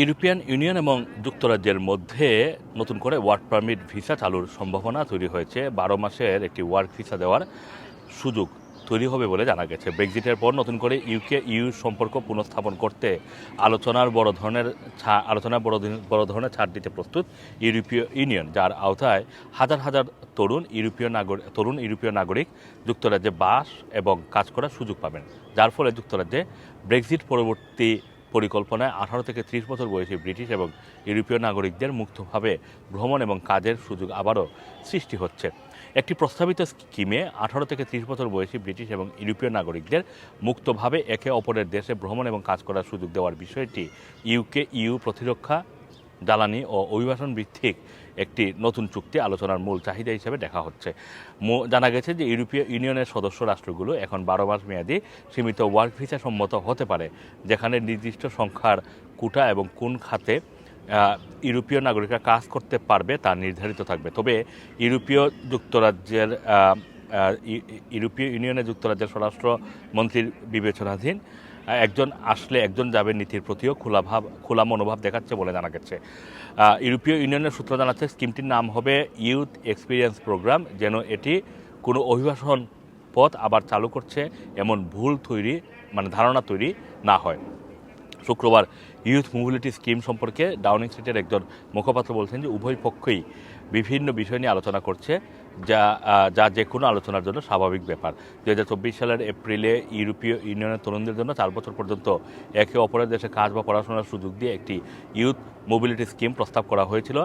European union এবং যুক্তরাজ্যের মধ্যে নতুন করে ওয়ার্ক পারমিট ভিসা চালুর সম্ভাবনা তৈরি হয়েছে। বারো মাসের একটি ওয়ার্ক ভিসা দেওয়ার সুযোগ তৈরি হবে বলে জানা গেছে। ব্রেক্সিটের পর নতুন করে ইউকে ইউ সম্পর্ক পুনঃস্থাপন করতে আলোচনার বড় ধরনের আলোচনার বড় বড় ধরনের ছাড় দিতে প্রস্তুত ইউরোপীয় ইউনিয়ন, যার আওতায় হাজার হাজার তরুণ ইউরোপীয় নাগরিক তরুণ ইউরোপীয় নাগরিক যুক্তরাজ্যে বাস এবং কাজ করার সুযোগ পাবেন। যার ফলে যুক্তরাজ্যে ব্রেক্সিট পরবর্তী পরিকল্পনায় আঠারো থেকে ত্রিশ বছর বয়সী ব্রিটিশ এবং ইউরোপীয় নাগরিকদের মুক্তভাবে ভ্রমণ এবং কাজের সুযোগ আবারও সৃষ্টি হচ্ছে। একটি প্রস্তাবিত স্কিমে আঠারো থেকে ত্রিশ বছর বয়সী ব্রিটিশ এবং ইউরোপীয় নাগরিকদের মুক্তভাবে একে অপরের দেশে ভ্রমণ এবং কাজ করার সুযোগ দেওয়ার বিষয়টি ইউকে ইউ প্রতিরক্ষা জ্বালানি ও অভিবাসন ভিত্তিক একটি নতুন চুক্তি আলোচনার মূল চাহিদা হিসেবে দেখা হচ্ছে। জানা গেছে যে ইউরোপীয় ইউনিয়নের সদস্য রাষ্ট্রগুলো এখন বারো মাস মেয়াদী সীমিত ওয়ার্ক ভিসা সম্মত হতে পারে, যেখানে নির্দিষ্ট সংখ্যার কোটা এবং কোন খাতে ইউরোপীয় নাগরিকরা কাজ করতে পারবে তা নির্ধারিত থাকবে। তবে ইউরোপীয় যুক্তরাজ্যের ইউরোপীয় ইউনিয়নের যুক্তরাজ্যের স্বরাষ্ট্র মন্ত্রীর বিবেচনাধীন একজন আসলে একজন যাবে নীতির প্রতিও খোলা ভাব, খোলা মনোভাব দেখাচ্ছে বলে জানা গেছে। ইউরোপীয় ইউনিয়নের সূত্র জানাচ্ছে স্কিমটির নাম হবে ইউথ এক্সপিরিয়েন্স প্রোগ্রাম যেন এটি কোনো অভিবাসন পথ আবার চালু করছে এমন ভুল তৈরি মানে ধারণা তৈরি না হয়। শুক্রবার ইউথ মোবিলিটি স্কিম সম্পর্কে ডাউনিং স্ট্রিটের একজন মুখপাত্র বলছেন যে উভয় পক্ষই বিভিন্ন বিষয় নিয়ে আলোচনা করছে, যা যা যে কোনো আলোচনার জন্য স্বাভাবিক ব্যাপার। দু হাজার চব্বিশ সালের এপ্রিলে ইউরোপীয় ইউনিয়নের তরুণদের জন্য চার বছর পর্যন্ত একে অপরের দেশে কাজ বা পড়াশোনার সুযোগ দিয়ে একটি ইউথ মোবিলিটি স্কিম প্রস্তাব করা হয়েছিল।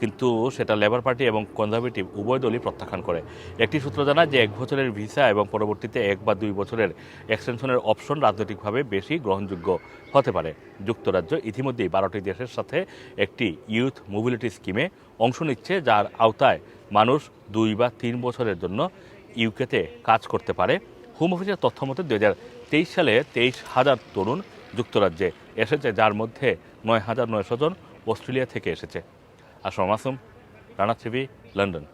কিন্তু সেটা লেবার পার্টি এবং কনজারভেটিভ উভয় দলই প্রত্যাখ্যান করে। একটি সূত্র জানায় যে এক বছরের ভিসা এবং পরবর্তীতে এক বা দুই বছরের এক্সটেনশনের অপশন রাজনৈতিকভাবে বেশি গ্রহণযোগ্য হতে পারে। যুক্তরাজ্য ইতিমধ্যেই বারোটি দেশের সাথে একটি ইউথ মোবিলিটি স্কিমে অংশ নিচ্ছে, যার আওতায় মানুষ দুই বা তিন বছরের জন্য ইউকেতে কাজ করতে পারে। হোম অফিসের তথ্য মতে দু তেইশ সালে তেইশ হাজার তরুণ যুক্তরাজ্যে এসেছে, যার মধ্যে নয় হাজার নয়শো জন অস্ট্রেলিয়া থেকে এসেছে। Assam Masum Rana TV London.